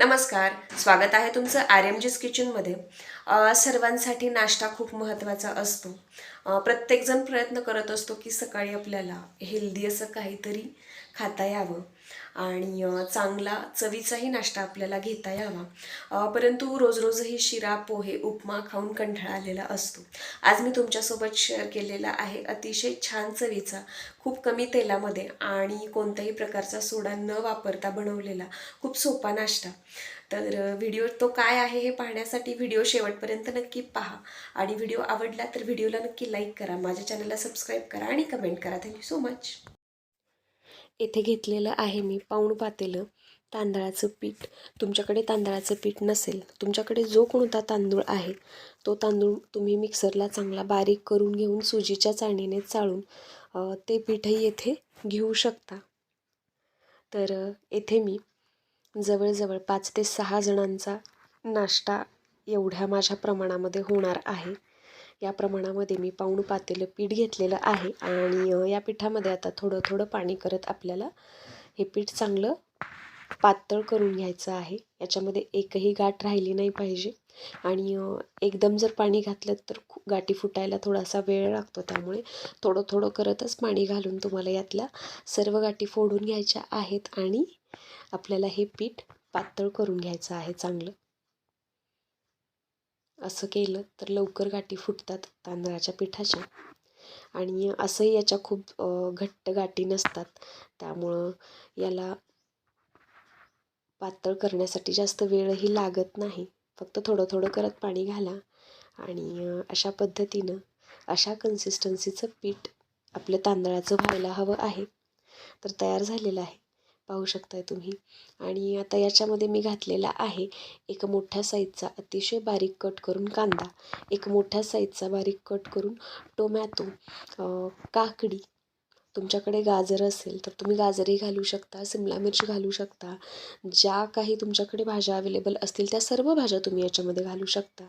नमस्कार स्वागत आहे तुमचं आर एम जीस किचनमध्ये सर्वांसाठी नाश्ता खूप महत्त्वाचा असतो. प्रत्येकजण प्रयत्न करत असतो की सकाळी आपल्याला हेल्दी असं काहीतरी खाता यावं. आणि चांगला चवीचाही नाश्ता आपल्याला घेता यावा. परंतु रोज रोजही शिरा पोहे उपमा खाऊन कंटाळा आलेला असतो. आज मी तुमच्यासोबत शेअर केलेला आहे अतिशय छान चवीचा खूप कमी तेलामध्ये आणि कोणत्याही प्रकारचा सोडा न वापरता बनवलेला खूप सोपा नाश्ता. तर व्हिडिओ तो काय आहे हे पाहण्यासाठी व्हिडिओ शेवटपर्यंत नक्की पहा. आणि व्हिडिओ आवडला तर व्हिडिओला नक्की लाईक करा माझ्या चॅनलला सबस्क्राईब करा आणि कमेंट करा. Thank you so much. येथे घेतलेलं आहे मी पाऊण पातेलं तांदळाचं पीठ. तुमच्याकडे तांदळाचं पीठ नसेल तुमच्याकडे जो कोणता तांदूळ आहे तो तांदूळ तुम्ही मिक्सरला चांगला बारीक करून घेऊन सुजीच्या चाळणीने चाळून ते पीठही येथे घेऊ शकता. तर येथे मी जवळजवळ पाच ते सहा जणांचा नाश्ता एवढ्या माझ्या प्रमाणामध्ये होणार आहे. या प्रमाणामध्ये मी पाऊण पातेलं पीठ घेतलेलं आहे आणि या पिठामध्ये आता थोडं थोडं पाणी करत आपल्याला हे पीठ चांगलं पातळ करून घ्यायचं आहे. याच्यामध्ये एकही गाठ राहिली नाही पाहिजे आणि एकदम जर पाणी घातलं तर गाठी फुटायला थोडासा वेळ लागतो. त्यामुळे थोडं थोडं करतच पाणी घालून तुम्हाला यातल्या सर्व गाठी फोडून घ्यायच्या आहेत आणि आपल्याला हे पीठ पातळ करून घ्यायचं आहे चांगलं. असं केलं तर लवकर गाठी फुटतात तांदळाच्या पिठाच्या. आणि असंही याच्या खूप घट्ट गाठी नसतात. त्यामुळं याला पातळ करण्यासाठी जास्त वेळही लागत नाही. फक्त थोडं थोडं करत पाणी घाला. आणि अशा पद्धतीनं अशा कन्सिस्टन्सीचं पीठ आपलं तांदळाचं व्हायला हवं आहे. तर तयार झालेलं आहे. पाहू शकताय तुम्ही. आणि आता याच्यामध्ये मी घातलेला आहे एक मोठ्या साईजचा अतिशय बारीक कट करून कांदा. एक मोठ्या साईजचा बारीक कट करून टोमॅटो काकडी. तुमच्याकडे गाजर असेल तर तुम्ही गाजरही घालू शकता सिमला मिरची घालू शकता. ज्या काही तुमच्याकडे भाज्या अवेलेबल असतील त्या सर्व भाज्या तुम्ही याच्यामध्ये घालू शकता.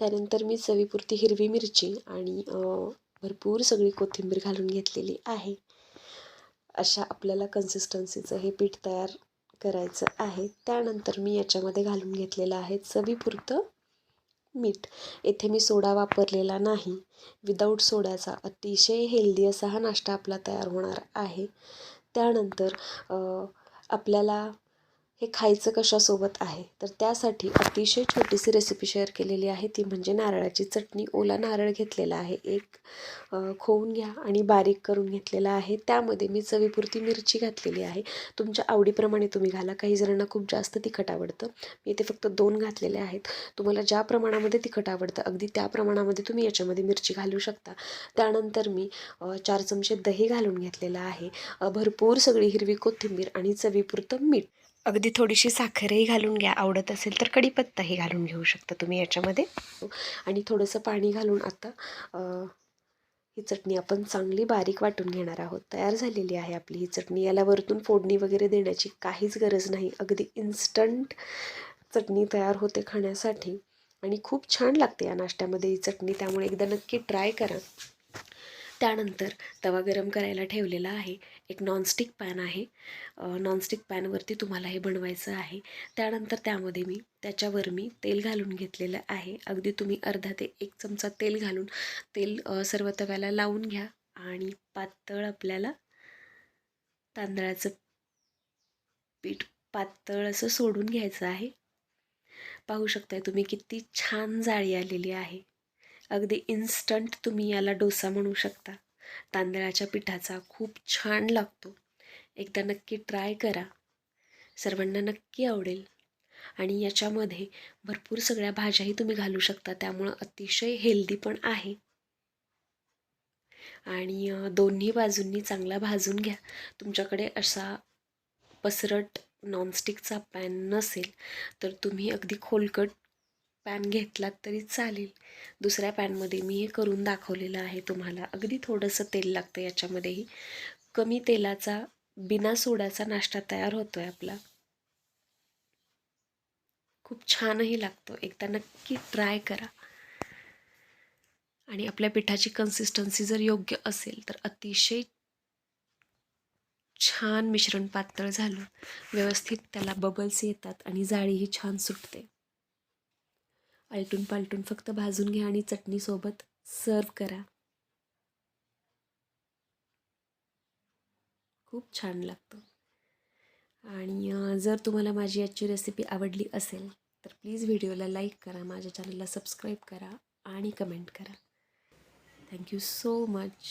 त्यानंतर मी चवीपुरती हिरवी मिरची आणि भरपूर सगळी कोथिंबीर घालून घेतलेली आहे. अशा आपल्याला कन्सिस्टन्सीचं हे पीठ तयार करायचं आहे. त्यानंतर मी याच्यामध्ये घालून घेतलेलं आहे चवीपुरतं मीठ. येथे मी सोडा वापरलेला नाही. विदाऊट सोड्याचा अतिशय हेल्दी असा हा नाश्ता आपला तयार होणार आहे. त्यानंतर आपल्याला हे खायचं कशासोबत आहे? तर त्यासाठी अतिशय छोटीशी रेसिपी शेअर केलेली आहे. ती म्हणजे नारळाची चटणी. ओला नारळ घेतलेला आहे. एक खोवून घ्या आणि बारीक करून घेतलेला आहे. त्यामध्ये मी चवीपुरती मिरची घातलेली आहे. तुमच्या आवडीप्रमाणे तुम्ही घाला. काही जणांना खूप जास्त तिखट आवडतं. मी इथे फक्त दोन घातलेले आहेत. तुम्हाला ज्या प्रमाणामध्ये तिखट आवडतं अगदी त्या प्रमाणामध्ये तुम्ही याच्यामध्ये मिरची घालू शकता. त्यानंतर मी चार चमचे दही घालून घेतलेलं आहे. भरपूर सगळी हिरवी कोथिंबीर आणि चवीपुरतं मीठ. अगदी थोडीशी साखरही घालून घ्या. आवडत असेल तर कढीपत्ताही घालून घेऊ शकता तुम्ही याच्यामध्ये. आणि थोडंसं पाणी घालून आता ही चटणी आपण चांगली बारीक वाटून घेणार आहोत. तयार झालेली आहे आपली ही चटणी. याला वरतून फोडणी वगैरे देण्याची काहीच गरज नाही. अगदी इन्स्टंट चटणी तयार होते खाण्यासाठी. आणि खूप छान लागते या नाश्त्यामध्ये ही चटणी. त्यामुळे एकदा नक्की ट्राय करा. त्यानंतर तवा गरम करायला ठेवलेला आहे. एक नॉनस्टिक पॅन आहे. नॉनस्टिक पॅनवरती तुम्हाला हे बनवायचं आहे. त्यानंतर त्यामध्ये मी त्याच्यावर मी तेल घालून घेतलेलं आहे. अगदी तुम्ही अर्धा ते एक चमचा तेल घालून तेल सर्व तव्याला लावून घ्या. आणि पातळ आपल्याला तांदळाचं पीठ पातळ असं सोडून घ्यायचं आहे. पाहू शकताय तुम्ही किती छान जाळी आलेली आहे. अगदी इन्स्टंट तुम्ही याला डोसा म्हणू शकता. तांदळाच्या पिठाचा खूप छान लागतो. एकदा नक्की ट्राय करा. सर्वांना नक्की आवडेल. आणि याच्यामध्ये भरपूर सगळ्या भाज्याही तुम्ही घालू शकता. त्यामुळं अतिशय हेल्दी पण आहे. आणि दोन्ही बाजूंनी चांगला भाजून घ्या. तुमच्याकडे असा पसरट नॉनस्टिकचा पॅन नसेल तर तुम्ही अगदी खोलकट पॅन घेतलात तरी चालेल. दुसऱ्या पॅनमध्ये मी हे करून दाखवलेलं आहे तुम्हाला. अगदी थोडंसं तेल लागतं याच्यामध्येही. कमी तेलाचा बिना सोड्याचा नाश्ता तयार होतो आहे आपला. खूप छानही लागतो. एकदा नक्की ट्राय करा. आणि आपल्या पिठाची कन्सिस्टन्सी जर योग्य असेल तर अतिशय छान मिश्रण पातळ झालं. व्यवस्थित त्याला बबल्स येतात आणि जाळीही छान सुटते. आलटून पालटून फक्त भाजून घ्या आणि चटणीसोबत सर्व करा. खूप छान लागतं. आणि जर तुम्हाला माझी आजची रेसिपी आवडली असेल तर प्लीज व्हिडिओला लाईक करा माझ्या चॅनलला सबस्क्राईब करा आणि कमेंट करा. Thank you so much